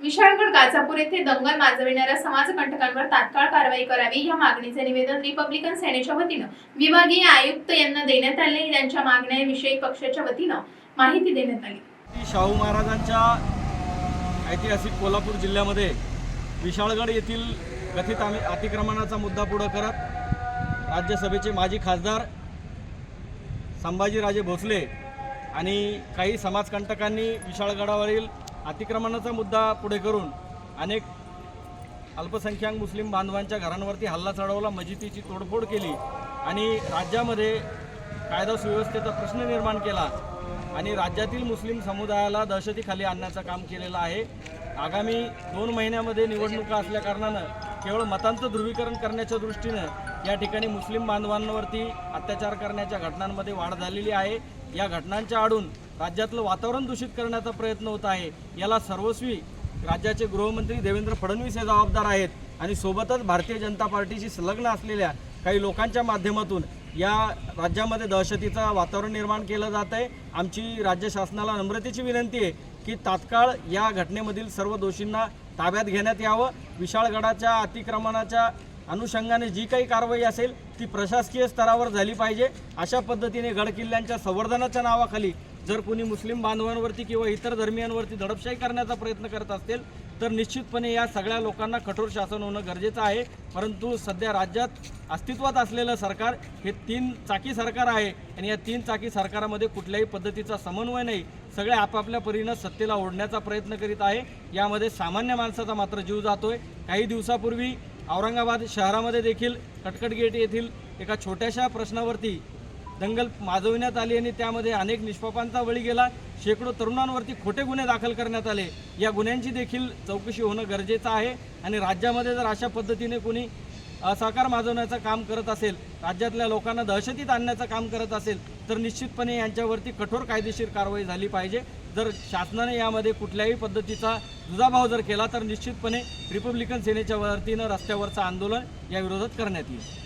विशाळगड गाजापूर येथे दंगल माजविणाऱ्या समाजकंटकांवर तात्काळ कारवाई करावी या मागणीचे निवेदन रिपब्लिकन सेनेच्या वतीनं. विभागीय आयुक्त यांना देण्यात आले. त्यांच्या मागण्याविषयी पक्षाच्या वतीनं माहिती देण्यात आली. शाहू महाराजांच्या ऐतिहासिक कोल्हापूर जिल्ह्यामध्ये विशाळगड येथील कथित अतिक्रमणाचा मुद्दा पुढं करत राज्यसभेचे माजी खासदार संभाजीराजे भोसले आणि काही समाजकंटकांनी विशाळगडावरील अतिक्रमणाचा मुद्दा पुढे करून अनेक अल्पसंख्याक मुस्लिम बांधवांच्या घरांवरती हल्ला चढवला मजिदीची तोडफोड केली आणि राज्यामध्ये कायदा सुव्यवस्थेचा प्रश्न निर्माण केला आणि राज्यातील मुस्लिम समुदायाला दहशतीखाली आणण्याचं काम केलेलं आहे. आगामी दोन महिन्यामध्ये निवडणुका असल्याकारणानं केवळ मतांचं ध्रुवीकरण करण्याच्या दृष्टीनं या ठिकाणी मुस्लिम बांधवांवरती अत्याचार करण्याच्या घटनांमध्ये वाढ झालेली आहे. या घटनांच्या आडून राज्यातलं वातावरण दूषित करण्याचा प्रयत्न होत आहे. याला सर्वस्वी राज्याचे गृहमंत्री देवेंद्र फडणवीस हे जबाबदार आहेत. आणि सोबतच भारतीय जनता पार्टीशी संलग्न असलेल्या काही लोकांच्या माध्यमातून या राज्यामध्ये दहशतीचं वातावरण निर्माण केलं जात आहे. आमची राज्य शासनाला नम्रतेची विनंती आहे की तात्काळ या घटनेमधील सर्व दोषींना ताब्यात घेण्यात यावं. विशाळगडाच्या अतिक्रमणाच्या अनुषंगाने जी काही कारवाई असेल ती प्रशासकीय स्तरावर झाली पाहिजे. अशा पद्धतीने गडकिल्ल्यांच्या संवर्धनाच्या नावाखाली जर कोणी मुस्लिम बांधवांवरती किंवा इतर धर्मियांवरती दडपशाही करण्याचा प्रयत्न करत असतील तर निश्चितपणे या सगळ्या लोकांना कठोर शासन होणं गरजेचं आहे. परंतु सध्या राज्यात अस्तित्वात असलेलं सरकार हे तीन चाकी सरकार आहे आणि या तीन चाकी सरकारामध्ये कुठल्याही पद्धतीचा समन्वय नाही. सगळे आपापल्या परीनं सत्तेला ओढण्याचा प्रयत्न करीत आहे. यामध्ये सामान्य माणसाचा मात्र जीव जातोय. काही दिवसापूर्वी औरंगाबाद शहरामध्ये देखील कटकट गेट येथील एका छोट्याशा प्रश्नावरती दंगल माजविण्यात आली आणि त्यामध्ये अनेक निष्पापांचा बळी गेला. शेकडो तरुणांवरती खोटे गुन्हे दाखल करण्यात आले. या गुन्ह्यांची देखील चौकशी होणं गरजेचं आहे आणि राज्यामध्ये जर अशा पद्धतीने कोणी असहकार माजवण्याचं काम करत असेल राज्यातल्या लोकांना दहशतीत आणण्याचं काम करत असेल तर निश्चितपणे यांच्यावरती कठोर कायदेशीर कारवाई झाली पाहिजे. जर शासनाने यामध्ये कुठल्याही पद्धतीचा दुजाभाव जर केला तर निश्चितपणे रिपब्लिकन सेनेच्या वतीनं रस्त्यावरचं आंदोलन या विरोधात करण्यात येईल.